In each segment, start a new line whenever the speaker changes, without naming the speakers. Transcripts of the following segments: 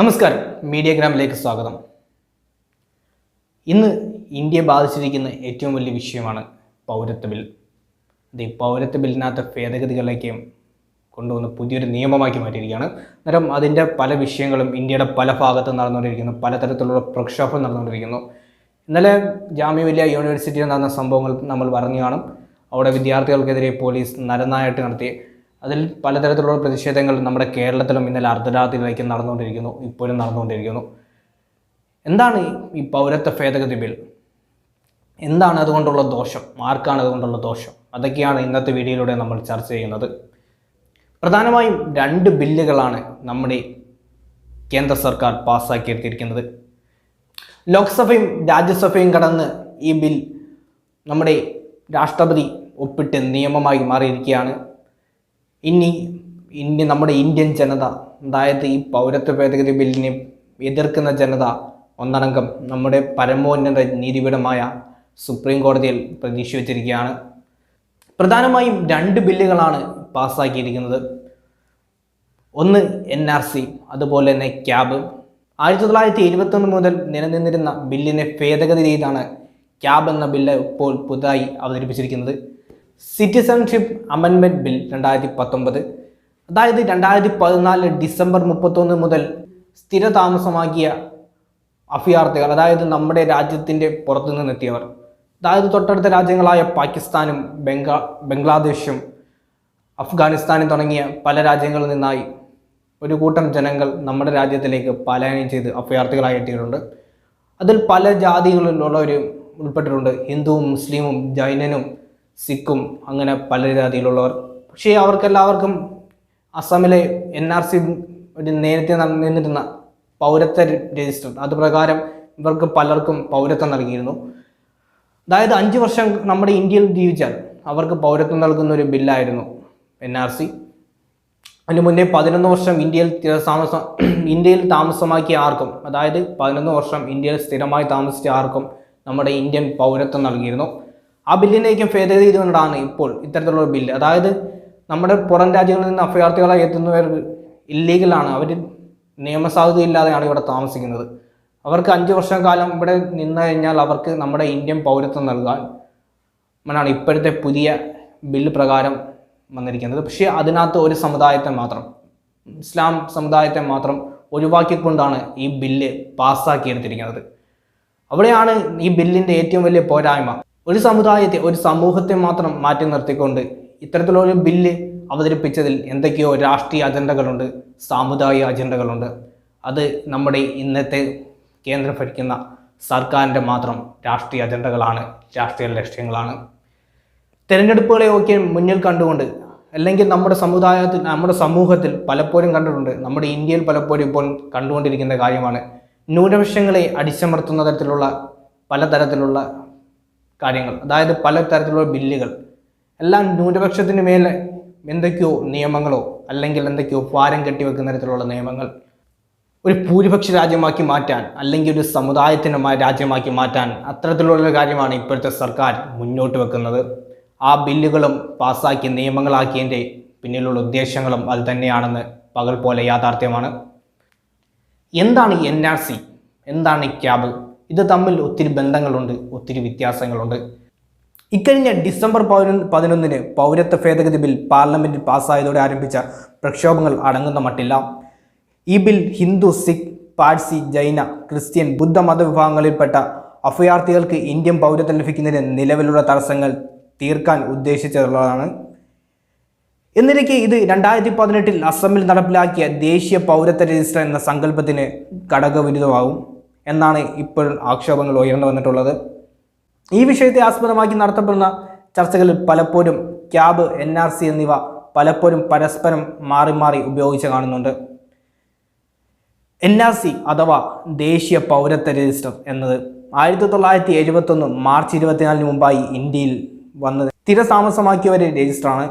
നമസ്കാരം. മീഡിയഗ്രാമിലേക്ക് സ്വാഗതം. ഇന്ന് ഇന്ത്യയെ ബാധിച്ചിരിക്കുന്ന ഏറ്റവും വലിയ വിഷയമാണ് പൗരത്വ ബിൽ. അത് ഈ പൗരത്വ ബില്ലിനകത്ത് ഭേദഗതികളിലേക്ക് കൊണ്ടുവന്ന് പുതിയൊരു നിയമമാക്കി മാറ്റിയിരിക്കുകയാണ്. അന്നേരം അതിന്റെ പല വിഷയങ്ങളും ഇന്ത്യയുടെ പല ഭാഗത്തും നടന്നുകൊണ്ടിരിക്കുന്നു. പലതരത്തിലുള്ള പ്രക്ഷോഭം നടന്നുകൊണ്ടിരിക്കുന്നു. ഇന്നലെ വലിയ യൂണിവേഴ്സിറ്റിയിൽ നടന്ന സംഭവങ്ങൾ നമ്മൾ പറഞ്ഞു കാണും. അവിടെ വിദ്യാർത്ഥികൾക്കെതിരെ പോലീസ് നരനായിട്ട് നടത്തി. അതിൽ പലതരത്തിലുള്ള പ്രതിഷേധങ്ങൾ നമ്മുടെ കേരളത്തിലും ഇന്നലെ അർദ്ധരാത്രിയിലേക്ക് നടന്നുകൊണ്ടിരിക്കുന്നു ഇപ്പോഴും നടന്നുകൊണ്ടിരിക്കുന്നു. എന്താണ് ഈ- പൗരത്വ ഭേദഗതി ബിൽ? എന്താണ് അതുകൊണ്ടുള്ള ദോഷം? ആർക്കാണ് അതുകൊണ്ടുള്ള ദോഷം? അതൊക്കെയാണ് ഇന്നത്തെ വീഡിയോയിലൂടെ നമ്മൾ ചർച്ച ചെയ്യുന്നത്. പ്രധാനമായും രണ്ട് ബില്ലുകളാണ് നമ്മുടെ കേന്ദ്ര സർക്കാർ പാസ്സാക്കിയെടുത്തിരിക്കുന്നത് ലോക്സഭയും രാജ്യസഭയും കടന്ന് ഈ ബിൽ നമ്മുടെ രാഷ്ട്രപതി ഒപ്പിട്ട് നിയമമായി മാറിയിരിക്കുകയാണ്. ഇനി ഇനി നമ്മുടെ ഇന്ത്യൻ ജനത അതായത് ഈ പൗരത്വ ഭേദഗതി ബില്ലിനെ എതിർക്കുന്ന ജനത ഒന്നടങ്കം നമ്മുടെ പരമോന്നത നീതിപീഠമായ സുപ്രീം കോടതിയിൽ പ്രതീക്ഷ വച്ചിരിക്കുകയാണ് പ്രധാനമായും രണ്ട് ബില്ലുകളാണ് പാസ്സാക്കിയിരിക്കുന്നത് ഒന്ന് എൻ ആർ സി അതുപോലെ തന്നെ ക്യാബ്. ആയിരത്തി തൊള്ളായിരത്തി ഇരുപത്തൊന്ന് മുതൽ നിലനിന്നിരുന്ന ബില്ലിനെ ഭേദഗതി ചെയ്താണ് ക്യാബ് എന്ന ബില്ല് ഇപ്പോൾ പുതുതായി അവതരിപ്പിച്ചിരിക്കുന്നത്. സിറ്റിസൺഷിപ്പ് അമെൻമെന്റ് ബിൽ രണ്ടായിരത്തി പത്തൊമ്പത് അതായത് രണ്ടായിരത്തി പതിനാല് ഡിസംബർ മുപ്പത്തൊന്ന് മുതൽ സ്ഥിരതാമസമാക്കിയ അഭയാർത്ഥികൾ അതായത് നമ്മുടെ രാജ്യത്തിന്റെ പുറത്തു നിന്നെത്തിയവർ അതായത് തൊട്ടടുത്ത രാജ്യങ്ങളായ പാകിസ്ഥാനും ബംഗാ ബംഗ്ലാദേശും അഫ്ഗാനിസ്ഥാനും തുടങ്ങിയ പല രാജ്യങ്ങളിൽ നിന്നായി ഒരു കൂട്ടം ജനങ്ങൾ നമ്മുടെ രാജ്യത്തിലേക്ക് പലായനം ചെയ്ത് അഭയാർത്ഥികളായി എത്തിയിട്ടുണ്ട്. അതിൽ പല ജാതികളിലുള്ളവർ ഉൾപ്പെട്ടിട്ടുണ്ട്. ഹിന്ദുവും മുസ്ലിമും ജൈനനും സിഖും അങ്ങനെ പല ജാതിയിലുള്ളവർ പക്ഷേ അവർക്കെല്ലാവർക്കും അസമിലെ എൻ ആർ സി ഒരു നേരത്തെ നിന്നിരുന്ന പൗരത്വ രജിസ്റ്റർ അത് പ്രകാരം ഇവർക്ക് പലർക്കും പൗരത്വം നൽകിയിരുന്നു. അതായത് അഞ്ച് വർഷം നമ്മുടെ ഇന്ത്യയിൽ ജീവിച്ചാൽ അവർക്ക് പൗരത്വം നൽകുന്ന ഒരു ബില്ലായിരുന്നു എൻ ആർ സി അതിന് മുന്നേ പതിനൊന്ന് വർഷം ഇന്ത്യയിൽ താമസം ഇന്ത്യയിൽ താമസമാക്കിയ ആർക്കും അതായത് പതിനൊന്ന് വർഷം ഇന്ത്യയിൽ സ്ഥിരമായി താമസിച്ച ആർക്കും നമ്മുടെ ഇന്ത്യൻ പൗരത്വം നൽകിയിരുന്നു. ആ ബില്ലിനേക്കും ഭേദഗതി ചെയ്തുകൊണ്ടാണ് ഇപ്പോൾ ഇത്തരത്തിലുള്ള ബില്ല്. അതായത് നമ്മുടെ പുറം രാജ്യങ്ങളിൽ നിന്ന് അഭയാർത്ഥികളായി എത്തുന്നവർക്ക് ഇല്ലീഗലാണ് അവർ നിയമസാധുതയില്ലാതെയാണ് ഇവിടെ താമസിക്കുന്നത്. അവർക്ക് അഞ്ച് കാലം ഇവിടെ നിന്ന് കഴിഞ്ഞാൽ അവർക്ക് നമ്മുടെ ഇന്ത്യൻ പൗരത്വം നൽകാൻ എന്നാണ് ഇപ്പോഴത്തെ പുതിയ ബില്ല് പ്രകാരം വന്നിരിക്കുന്നത്. പക്ഷേ അതിനകത്ത് ഒരു സമുദായത്തെ മാത്രം ഇസ്ലാം സമുദായത്തെ മാത്രം ഒഴിവാക്കിക്കൊണ്ടാണ് ഈ ബില്ല് പാസ്സാക്കിയെടുത്തിരിക്കുന്നത്. അവിടെയാണ് ഈ ബില്ലിന്റെ ഏറ്റവും വലിയ പോരായ്മ. ഒരു സമുദായത്തെ ഒരു സമൂഹത്തെ മാത്രം മാറ്റി നിർത്തിക്കൊണ്ട് ഇത്തരത്തിലുള്ള ഒരു ബില്ല് അവതരിപ്പിച്ചതിൽ എന്തൊക്കെയോ രാഷ്ട്രീയ അജണ്ടകളുണ്ട് സാമുദായിക അജണ്ടകളുണ്ട്. അത് നമ്മുടെ ഇന്നത്തെ കേന്ദ്രം ഭരിക്കുന്ന സർക്കാരിന്റെ മാത്രം രാഷ്ട്രീയ അജണ്ടകളാണ് രാഷ്ട്രീയ ലക്ഷ്യങ്ങളാണ്. തിരഞ്ഞെടുപ്പുകളെയൊക്കെ മുന്നിൽ കണ്ടുകൊണ്ട് അല്ലെങ്കിൽ നമ്മുടെ സമുദായത്തിൽ നമ്മുടെ സമൂഹത്തിൽ പലപ്പോഴും കണ്ടിട്ടുണ്ട് നമ്മുടെ ഇന്ത്യയിൽ പലപ്പോഴും ഇപ്പോൾ കണ്ടുകൊണ്ടിരിക്കുന്ന കാര്യമാണ്. ന്യൂനപക്ഷങ്ങളെ അടിച്ചമർത്തുന്ന തരത്തിലുള്ള പലതരത്തിലുള്ള കാര്യങ്ങൾ. അതായത് പല തരത്തിലുള്ള ബില്ലുകൾ. എല്ലാം ന്യൂനപക്ഷത്തിന് മേലെ എന്തൊക്കെയോ നിയമങ്ങളോ അല്ലെങ്കിൽ എന്തൊക്കെയോ ഭാരം കെട്ടിവെക്കുന്ന തരത്തിലുള്ള നിയമങ്ങൾ ഒരു ഭൂരിപക്ഷ രാജ്യമാക്കി മാറ്റാൻ അല്ലെങ്കിൽ ഒരു സമുദായത്തിന് രാജ്യമാക്കി മാറ്റാൻ അത്തരത്തിലുള്ള കാര്യമാണ് ഇപ്പോഴത്തെ സർക്കാർ മുന്നോട്ട് വെക്കുന്നത്. ആ ബില്ലുകളും പാസ്സാക്കി നിയമങ്ങളാക്കിയതിന്റെ പിന്നിലുള്ള ഉദ്ദേശങ്ങളും അത് തന്നെയാണെന്ന് പകൽ പോലെ യാഥാർത്ഥ്യമാണ്. എന്താണ് എൻ ആർ സി എന്താണ് ക്യാബ് ഇത് തമ്മിൽ ഒത്തിരി ബന്ധങ്ങളുണ്ട് ഒത്തിരി വ്യത്യാസങ്ങളുണ്ട്. ഇക്കഴിഞ്ഞ ഡിസംബർ പതിനൊന്ന് പതിനൊന്നിന് പൗരത്വ ഭേദഗതി ബിൽ പാർലമെന്റിൽ പാസ്സായതോടെ ആരംഭിച്ച പ്രക്ഷോഭങ്ങൾ അടങ്ങുന്ന മട്ടില്ല. ഈ ബിൽ ഹിന്ദു സിഖ് പാഴ്സി ജൈന ക്രിസ്ത്യൻ ബുദ്ധ മതവിഭാഗങ്ങളിൽപ്പെട്ട അഭയാർത്ഥികൾക്ക് ഇന്ത്യൻ പൗരത്വം ലഭിക്കുന്നതിന് നിലവിലുള്ള തടസ്സങ്ങൾ തീർക്കാൻ ഉദ്ദേശിച്ചുള്ളതാണ് എന്നിരിക്കെ ഇത് രണ്ടായിരത്തി പതിനെട്ടിൽ അസമിൽ നടപ്പിലാക്കിയ ദേശീയ പൗരത്വ രജിസ്റ്റർ എന്ന സങ്കല്പത്തിന് ഘടകവിരുദ്ധമാകും. എന്നാണ് ഇപ്പോൾ ആക്ഷേപങ്ങൾ ഉയർന്നു വന്നിട്ടുള്ളത്. ഈ വിഷയത്തെ ആസ്പദമാക്കി നടത്തപ്പെടുന്ന ചർച്ചകളിൽ പലപ്പോഴും ക്യാബ് എൻ എന്നിവ പലപ്പോഴും പരസ്പരം മാറി മാറി ഉപയോഗിച്ച് കാണുന്നുണ്ട്. എൻ അഥവാ ദേശീയ പൗരത്വ രജിസ്റ്റർ എന്നത് ആയിരത്തി തൊള്ളായിരത്തി എഴുപത്തൊന്ന് മാർച്ച് ഇരുപത്തിനാലിന് മുമ്പായി ഇന്ത്യയിൽ വന്നത് സ്ഥിരതാമസമാക്കിയ ഒരു രജിസ്റ്ററാണ്.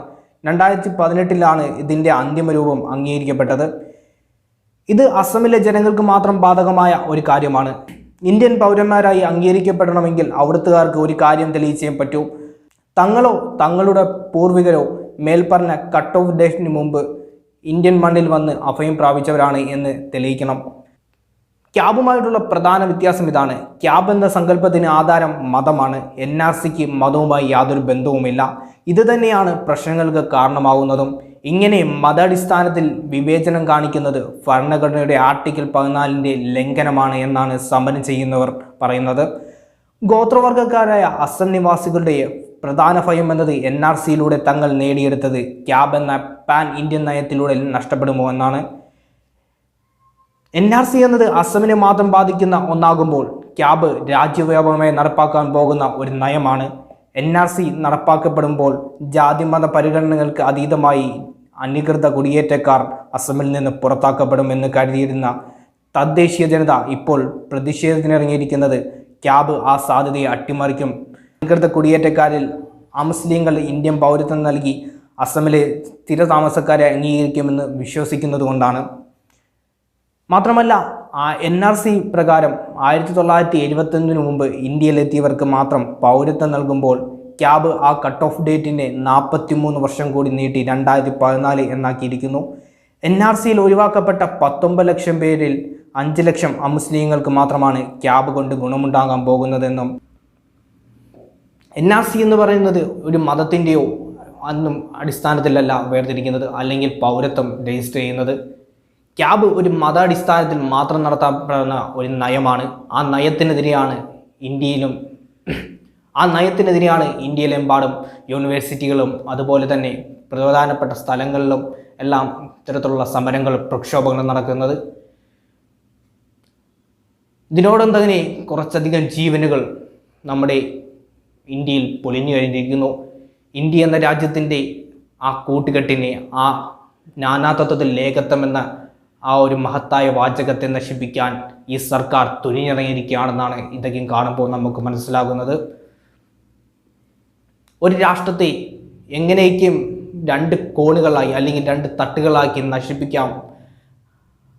രണ്ടായിരത്തി പതിനെട്ടിലാണ് ഇതിന്റെ അന്തിമ രൂപം അംഗീകരിക്കപ്പെട്ടത്. ഇത് അസമിലെ ജനങ്ങൾക്ക് മാത്രം ബാധകമായ ഒരു കാര്യമാണ്. ഇന്ത്യൻ പൗരന്മാരായി അംഗീകരിക്കപ്പെടണമെങ്കിൽ അവിടുത്തുകാർക്ക് ഒരു കാര്യം തെളിയിച്ചേ പറ്റൂ. തങ്ങളോ തങ്ങളുടെ പൂർവികരോ മേൽപ്പറഞ്ഞ കട്ട് ഓഫ് ഡേറ്റിന് മുമ്പ് ഇന്ത്യൻ മണ്ണിൽ വന്ന് അഭയം പ്രാപിച്ചവരാണ് എന്ന് തെളിയിക്കണം. ക്യാബുമായിട്ടുള്ള പ്രധാന വ്യത്യാസം ഇതാണ്. ക്യാബ് എന്ന സങ്കല്പത്തിന് ആധാരം മതമാണ്. എൻ ആർ സിക്ക് മതവുമായി യാതൊരു ബന്ധവുമില്ല. ഇത് തന്നെയാണ് പ്രശ്നങ്ങൾക്ക് കാരണമാകുന്നതും ഇങ്ങനെ മതാടിസ്ഥാനത്തിൽ വിവേചനം കാണിക്കുന്നത് ഭരണഘടനയുടെ ആർട്ടിക്കിൾ പതിനാലിന്റെ ലംഘനമാണ് എന്നാണ് സമരം ചെയ്യുന്നവർ പറയുന്നത്. ഗോത്രവർഗക്കാരായ അസം നിവാസികളുടെ പ്രധാന ഭയം എന്നത് എൻ ആർ സിയിലൂടെ തങ്ങൾ നേടിയെടുത്തത് ക്യാബ് എന്ന പാൻ ഇന്ത്യൻ നയത്തിലൂടെ നഷ്ടപ്പെടുമോ എന്നാണ്. എൻ ആർ സി എന്നത് അസമിനെ മാത്രം ബാധിക്കുന്ന ഒന്നാകുമ്പോൾ ക്യാബ് രാജ്യവ്യാപകമായി നടപ്പാക്കാൻ പോകുന്ന ഒരു നയമാണ്. എൻ ആർ സി നടപ്പാക്കപ്പെടുമ്പോൾ ജാതിമത പരിഗണനകൾക്ക് അതീതമായി അനധികൃത കുടിയേറ്റക്കാർ അസമിൽ നിന്ന് പുറത്താക്കപ്പെടുമെന്ന് കരുതിയിരുന്ന തദ്ദേശീയ ജനത ഇപ്പോൾ പ്രതിഷേധത്തിനിറങ്ങിയിരിക്കുന്നത് ക്യാബ് ആ സാധ്യതയെ അട്ടിമറിക്കും. അനധികൃത കുടിയേറ്റക്കാരിൽ അമുസ്ലിങ്ങൾ ഇന്ത്യൻ പൗരത്വം നൽകി അസമിലെ സ്ഥിര താമസക്കാരെ അംഗീകരിക്കുമെന്ന് വിശ്വസിക്കുന്നത് കൊണ്ടാണ് മാത്രമല്ല എൻ ആർ സി പ്രകാരം ആയിരത്തി തൊള്ളായിരത്തി എഴുപത്തൊന്നിന് മുമ്പ് ഇന്ത്യയിലെത്തിയവർക്ക് മാത്രം പൗരത്വം നൽകുമ്പോൾ ക്യാബ് ആ കട്ട് ഓഫ് ഡേറ്റിനെ നാൽപ്പത്തിമൂന്ന് വർഷം കൂടി നീട്ടി രണ്ടായിരത്തി പതിനാല് എന്നാക്കിയിരിക്കുന്നു എൻ ആർ സിയിൽ ഒഴിവാക്കപ്പെട്ട പത്തൊമ്പത് ലക്ഷം പേരിൽ അഞ്ച് ലക്ഷം അമുസ്ലിങ്ങൾക്ക് മാത്രമാണ് ക്യാബ് കൊണ്ട് ഗുണമുണ്ടാകാൻ പോകുന്നതെന്നും എൻ ആർ സി എന്ന് പറയുന്നത് ഒരു മതത്തിന്റെയോ അന്നും അടിസ്ഥാനത്തിലല്ല വേർതിരിക്കുന്നത് അല്ലെങ്കിൽ പൗരത്വം രജിസ്റ്റർ ചെയ്യുന്നത്. ക്യാബ് ഒരു മതാടിസ്ഥാനത്തിൽ മാത്രം നടത്തപ്പെടുന്ന ഒരു നയമാണ്. ആ നയത്തിനെതിരെയാണ് ഇന്ത്യയിലും ആ നയത്തിനെതിരെയാണ് ഇന്ത്യയിലെമ്പാടും യൂണിവേഴ്സിറ്റികളും അതുപോലെ തന്നെ പ്രധാനപ്പെട്ട സ്ഥലങ്ങളിലും എല്ലാം ഇത്തരത്തിലുള്ള സമരങ്ങളും പ്രക്ഷോഭങ്ങളും നടക്കുന്നത്. ഇതിനോടൊപ്പം തന്നെ കുറച്ചധികം ജീവനുകൾ നമ്മുടെ ഇന്ത്യയിൽ പൊലിഞ്ഞു കഴിഞ്ഞിരിക്കുന്നു. ഇന്ത്യ എന്ന രാജ്യത്തിന്റെ ആ കൂട്ടുകെട്ടിനെ ആ നാനാതത്വത്തിൽ ലേഖത്വം എന്ന ആ ഒരു മഹത്തായ വാചകത്തെ നശിപ്പിക്കാൻ ഈ സർക്കാർ തുനിഞ്ഞിറങ്ങിയിരിക്കുകയാണെന്നാണ് ഇതൊക്കെയും കാണുമ്പോൾ നമുക്ക് മനസ്സിലാകുന്നത്. ഒരു രാഷ്ട്രത്തെ എങ്ങനെയൊക്കെയും രണ്ട് കോണുകളായി അല്ലെങ്കിൽ രണ്ട് തട്ടുകളാക്കി നശിപ്പിക്കാം.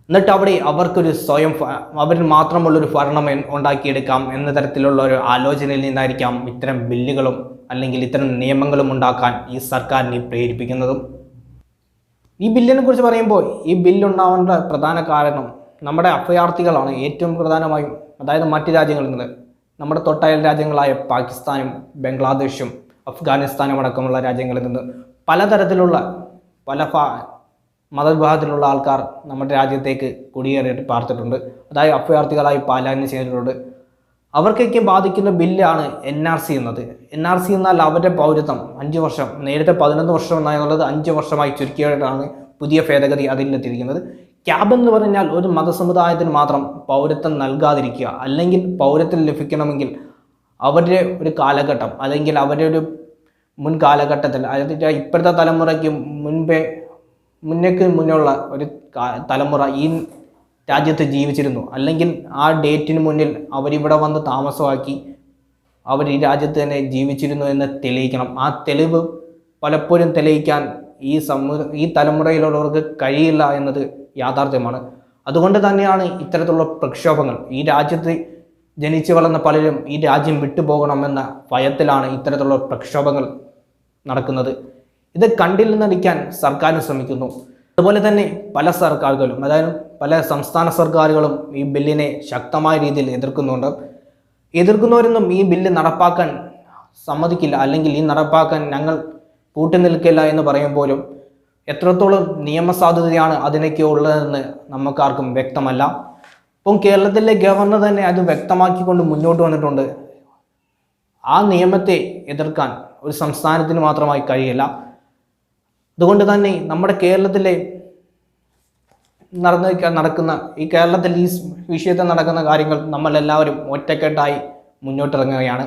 എന്നിട്ട് അവിടെ അവർക്കൊരു സ്വയം അവരിൽ മാത്രമുള്ളൊരു ഭരണം ഉണ്ടാക്കിയെടുക്കാം എന്ന തരത്തിലുള്ള ഒരു ആലോചനയിൽ നിന്നായിരിക്കാം ഇത്തരം ബില്ലുകളും അല്ലെങ്കിൽ ഇത്തരം നിയമങ്ങളും ഉണ്ടാക്കാൻ ഈ സർക്കാരിനെ പ്രേരിപ്പിക്കുന്നതും. ഈ ബില്ലിനെ കുറിച്ച് പറയുമ്പോൾ ഈ ബില്ലുണ്ടാവേണ്ട പ്രധാന കാരണം നമ്മുടെ അഭയാർത്ഥികളാണ് ഏറ്റവും പ്രധാനമായും അതായത് മറ്റ് രാജ്യങ്ങളിൽ നിന്ന്. നമ്മുടെ തൊട്ടയൽ രാജ്യങ്ങളായ പാകിസ്ഥാനും ബംഗ്ലാദേശും അഫ്ഗാനിസ്ഥാനും അടക്കമുള്ള രാജ്യങ്ങളിൽ നിന്ന് പലതരത്തിലുള്ള പല മതവിഭാഗത്തിലുള്ള ആൾക്കാർ നമ്മുടെ രാജ്യത്തേക്ക് കുടിയേറിയിട്ട് പാർത്തിട്ടുണ്ട്. അതായത് അഭയാർത്ഥികളായി പാലായനം ചെയ്തിട്ടുണ്ട്. അവർക്കൊക്കെ ബാധിക്കുന്ന ബില്ലാണ് എൻ ആർ സി എന്നത്. എൻ ആർ സി എന്നാൽ അവരുടെ പൗരത്വം അഞ്ച് വർഷം. നേരത്തെ പതിനൊന്ന് വർഷം എന്നുള്ളത് അഞ്ച് വർഷമായി ചുരുക്കിയാണ് പുതിയ ഭേദഗതി അതിലെത്തിയിരിക്കുന്നത് ക്യാബ് എന്ന് പറഞ്ഞാൽ ഒരു മതസമുദായത്തിന് മാത്രം പൗരത്വം നൽകാതിരിക്കുക. അല്ലെങ്കിൽ പൗരത്വം ലഭിക്കണമെങ്കിൽ അവരുടെ ഒരു കാലഘട്ടം അല്ലെങ്കിൽ അവരുടെ ഒരു മുൻ കാലഘട്ടത്തിൽ അതായത് ഇപ്പോഴത്തെ തലമുറയ്ക്ക് മുൻപേ മുന്നേക്ക് മുന്നുള്ള ഒരു തലമുറ ഈ രാജ്യത്ത് ജീവിച്ചിരുന്നു. അല്ലെങ്കിൽ ആ ഡേറ്റിന് മുന്നിൽ അവരിവിടെ വന്ന് താമസമാക്കി അവർ ഈ രാജ്യത്ത് തന്നെ ജീവിച്ചിരുന്നു എന്ന് തെളിയിക്കണം. ആ തെളിവ് പലപ്പോഴും തെളിയിക്കാൻ ഈ സമൂ ഈ തലമുറയിലുള്ളവർക്ക് കഴിയില്ല എന്നത് യാഥാർത്ഥ്യമാണ്. അതുകൊണ്ട് തന്നെയാണ് ഇത്തരത്തിലുള്ള പ്രക്ഷോഭങ്ങൾ. ഈ രാജ്യത്ത് ജനിച്ചു വളർന്ന പലരും ഈ രാജ്യം വിട്ടുപോകണമെന്ന ഭയത്തിലാണ് ഇത്തരത്തിലുള്ള പ്രക്ഷോഭങ്ങൾ നടക്കുന്നത്. ഇത് കണ്ടിൽ നടിക്കാൻ സർക്കാരും ശ്രമിക്കുന്നു. അതുപോലെ തന്നെ പല സർക്കാരുകളും അതായത് പല സംസ്ഥാന സർക്കാരുകളും ഈ ബില്ലിനെ ശക്തമായ രീതിയിൽ എതിർക്കുന്നുണ്ട്. എതിർക്കുന്നവരൊന്നും ഈ ബില്ല് നടപ്പാക്കാൻ സമ്മതിക്കില്ല അല്ലെങ്കിൽ ഈ നടപ്പാക്കാൻ ഞങ്ങൾ കൂട്ടി നിൽക്കില്ല എന്ന് പറയുമ്പോഴും എത്രത്തോളം നിയമസാധുതയാണ് അതിനൊക്കെ ഉള്ളതെന്ന് നമുക്കാർക്കും വ്യക്തമല്ല. ഇപ്പം കേരളത്തിലെ ഗവർണർ തന്നെ അത് വ്യക്തമാക്കിക്കൊണ്ട് മുന്നോട്ട് വന്നിട്ടുണ്ട്. ആ നിയമത്തെ എതിർക്കാൻ ഒരു സംസ്ഥാനത്തിന് മാത്രമായി കഴിയില്ല. അതുകൊണ്ട് തന്നെ നമ്മുടെ കേരളത്തിലെ നടന്ന നടക്കുന്ന ഈ കേരളത്തിൽ ഈ വിഷയത്തിൽ നടക്കുന്ന കാര്യങ്ങൾ നമ്മളെല്ലാവരും ഒറ്റക്കെട്ടായി മുന്നോട്ടിറങ്ങുകയാണ്.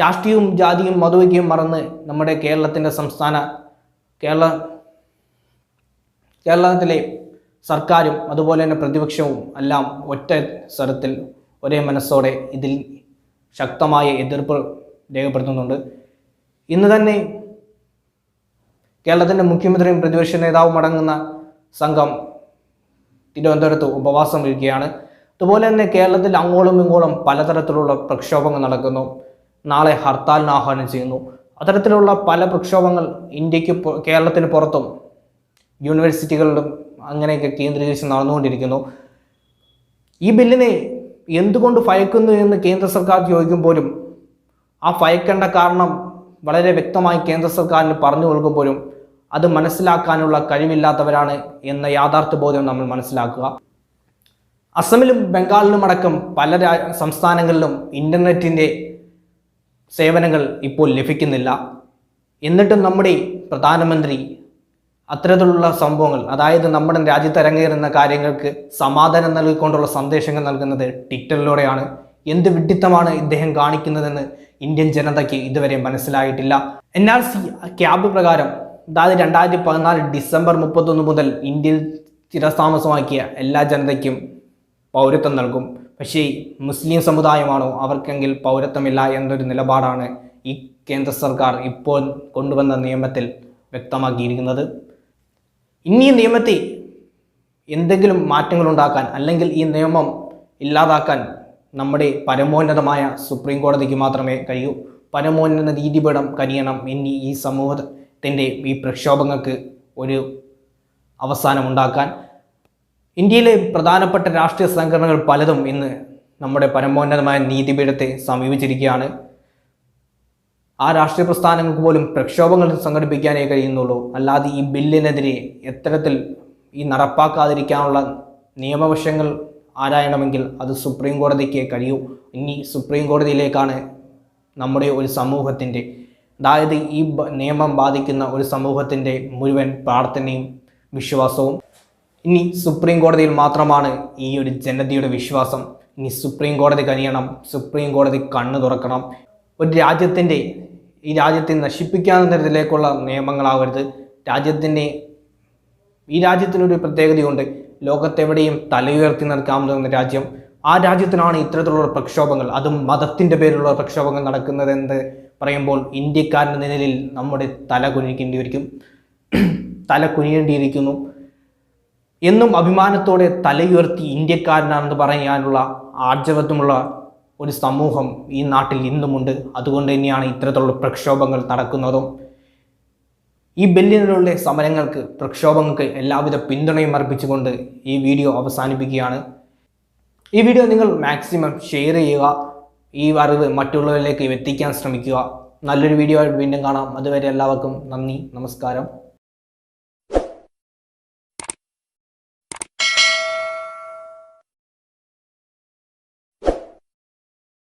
രാഷ്ട്രീയവും ജാതിയും മതവയ്ക്കും മറന്ന് നമ്മുടെ കേരളത്തിന്റെ സംസ്ഥാന കേരള കേരളത്തിലെ സർക്കാരും അതുപോലെ തന്നെ പ്രതിപക്ഷവും എല്ലാം ഒറ്റ സ്വരത്തിൽ ഒരേ മനസ്സോടെ ഇതിൽ ശക്തമായ എതിർപ്പ് രേഖപ്പെടുത്തുന്നുണ്ട്. ഇന്ന് തന്നെ കേരളത്തിന്റെ മുഖ്യമന്ത്രിയും പ്രതിപക്ഷ നേതാവും അടങ്ങുന്ന സംഘം തിരുവനന്തപുരത്ത് ഉപവാസം ഇരിക്കുകയാണ്. അതുപോലെ തന്നെ കേരളത്തിൽ അങ്ങോളം ഇങ്ങോളം പലതരത്തിലുള്ള പ്രക്ഷോഭങ്ങൾ നടക്കുന്നു. നാളെ ഹർത്താലിന് ആഹ്വാനം ചെയ്യുന്നു. അത്തരത്തിലുള്ള പല പ്രക്ഷോഭങ്ങൾ ഇന്ത്യയ്ക്ക് കേരളത്തിന് പുറത്തും യൂണിവേഴ്സിറ്റികളിലും അങ്ങനെയൊക്കെ കേന്ദ്രീകരിച്ച് നടന്നുകൊണ്ടിരിക്കുന്നു. ഈ ബില്ലിനെ എന്തുകൊണ്ട് ഭയക്കുന്നു എന്ന് കേന്ദ്ര സർക്കാർ ചോദിക്കുമ്പോഴും ആ ഭയക്കേണ്ട കാരണം വളരെ വ്യക്തമായി കേന്ദ്ര സർക്കാരിന് പറഞ്ഞു കൊടുക്കുമ്പോഴും അത് മനസ്സിലാക്കാനുള്ള കഴിവില്ലാത്തവരാണ് എന്ന യാഥാർത്ഥ്യ ബോധം നമ്മൾ മനസ്സിലാക്കുക. അസമിലും ബംഗാളിലും അടക്കം പല സംസ്ഥാനങ്ങളിലും ഇന്റർനെറ്റിന്റെ സേവനങ്ങൾ ഇപ്പോൾ ലഭിക്കുന്നില്ല. എന്നിട്ടും നമ്മുടെ പ്രധാനമന്ത്രി അത്തരത്തിലുള്ള സംഭവങ്ങൾ അതായത് നമ്മുടെ രാജ്യത്ത് അരങ്ങേറുന്ന കാര്യങ്ങൾക്ക് സമാധാനം നൽകിക്കൊണ്ടുള്ള സന്ദേശങ്ങൾ നൽകുന്നത് ട്വിറ്ററിലൂടെയാണ്. എന്ത് വിഡിത്തമാണ് ഇദ്ദേഹം കാണിക്കുന്നതെന്ന് ഇന്ത്യൻ ജനതയ്ക്ക് ഇതുവരെ മനസ്സിലായിട്ടില്ല. എൻ ആർ സി ക്യാബ് പ്രകാരം അതായത് രണ്ടായിരത്തി പതിനാല് ഡിസംബർ മുപ്പത്തൊന്ന് മുതൽ ഇന്ത്യയിൽ സ്ഥിരതാമസമാക്കിയ എല്ലാ ജനതയ്ക്കും പൗരത്വം നൽകും. പക്ഷേ മുസ്ലിം സമുദായമാണോ അവർക്കെങ്കിൽ പൗരത്വമില്ല എന്നൊരു നിലപാടാണ് ഈ കേന്ദ്ര സർക്കാർ ഇപ്പോൾ കൊണ്ടുവന്ന നിയമത്തിൽ വ്യക്തമാക്കിയിരിക്കുന്നത്. ഇനി ഈ നിയമത്തെ എന്തെങ്കിലും മാറ്റങ്ങളുണ്ടാക്കാൻ അല്ലെങ്കിൽ ഈ നിയമം ഇല്ലാതാക്കാൻ നമ്മുടെ പരമോന്നതമായ സുപ്രീം കോടതിക്ക് മാത്രമേ കഴിയൂ. പരമോന്നത നീതിപീഠം കനിയണം ഇനി ഈ സമൂഹത്തിന്റെ ഈ പ്രക്ഷോഭങ്ങൾക്ക് ഒരു അവസാനമുണ്ടാക്കാൻ ഇന്ത്യയിലെ പ്രധാനപ്പെട്ട രാഷ്ട്രീയ സംഘടനകൾ പലതും ഇന്ന് നമ്മുടെ പരമോന്നതമായ നീതിപീഠത്തെ സമീപിച്ചിരിക്കുകയാണ്. ആ രാഷ്ട്രീയ പ്രസ്ഥാനങ്ങൾക്ക് പോലും പ്രക്ഷോഭങ്ങൾ സംഘടിപ്പിക്കാനേ കഴിയുന്നുള്ളൂ. അല്ലാതെ ഈ ബില്ലിനെതിരെ എത്തരത്തിൽ ഈ നടപ്പാക്കാതിരിക്കാനുള്ള നിയമവശങ്ങൾ ആരായണമെങ്കിൽ അത് സുപ്രീം കോടതിക്ക് കഴിയൂ. ഇനി സുപ്രീം കോടതിയിലേക്കാണ് നമ്മുടെ ഒരു സമൂഹത്തിന്റെ അതായത് ഈ നിയമം ബാധിക്കുന്ന ഒരു സമൂഹത്തിന്റെ മുഴുവൻ പ്രാർത്ഥനയും വിശ്വാസവും. ഇനി സുപ്രീം കോടതിയിൽ മാത്രമാണ് ഈ ഒരു ജനതയുടെ വിശ്വാസം. ഇനി സുപ്രീം കോടതി കനിയണം സുപ്രീം കോടതി കണ്ണു തുറക്കണം. ഒരു രാജ്യത്തിന്റെ ഈ രാജ്യത്തെ നശിപ്പിക്കാവുന്ന തരത്തിലേക്കുള്ള നിയമങ്ങളാവരുത്. രാജ്യത്തിന്റെ ഈ രാജ്യത്തിനൊരു പ്രത്യേകതയുണ്ട്. ലോകത്തെവിടെയും തലയുയർത്തി നിൽക്കാവുന്ന രാജ്യം ആ രാജ്യത്തിനാണ് ഇത്തരത്തിലുള്ള പ്രക്ഷോഭങ്ങൾ അതും മതത്തിന്റെ പേരിലുള്ള പ്രക്ഷോഭങ്ങൾ നടക്കുന്നതെന്ന് പറയുമ്പോൾ ഇന്ത്യക്കാരന്റെ നിലയിൽ നമ്മുടെ തല കുനിക്കേണ്ടി വരിക്കും തല കുനിയേണ്ടിയിരിക്കുന്നു. എന്നും അഭിമാനത്തോടെ തലയുയർത്തി ഇന്ത്യക്കാരനാണെന്ന് പറയാനുള്ള ആർജവത്വമുള്ള ഒരു സമൂഹം ഈ നാട്ടിൽ ഇന്നുമുണ്ട്. അതുകൊണ്ട് തന്നെയാണ് ഇത്തരത്തിലുള്ള പ്രക്ഷോഭങ്ങൾ നടക്കുന്നതും. ഈ ബില്ലിനുള്ള സമരങ്ങൾക്ക് പ്രക്ഷോഭങ്ങൾക്ക് എല്ലാവിധ പിന്തുണയും അർപ്പിച്ചുകൊണ്ട് ഈ വീഡിയോ അവസാനിപ്പിക്കുകയാണ്. ഈ വീഡിയോ നിങ്ങൾ മാക്സിമം ഷെയർ ചെയ്യുക ഈ അറിവ് മറ്റുള്ളവരിലേക്ക് എത്തിക്കാൻ ശ്രമിക്കുക. നല്ലൊരു വീഡിയോ ആയിട്ട് വീണ്ടും കാണാം. അതുവരെ എല്ലാവർക്കും നന്ദി നമസ്കാരം.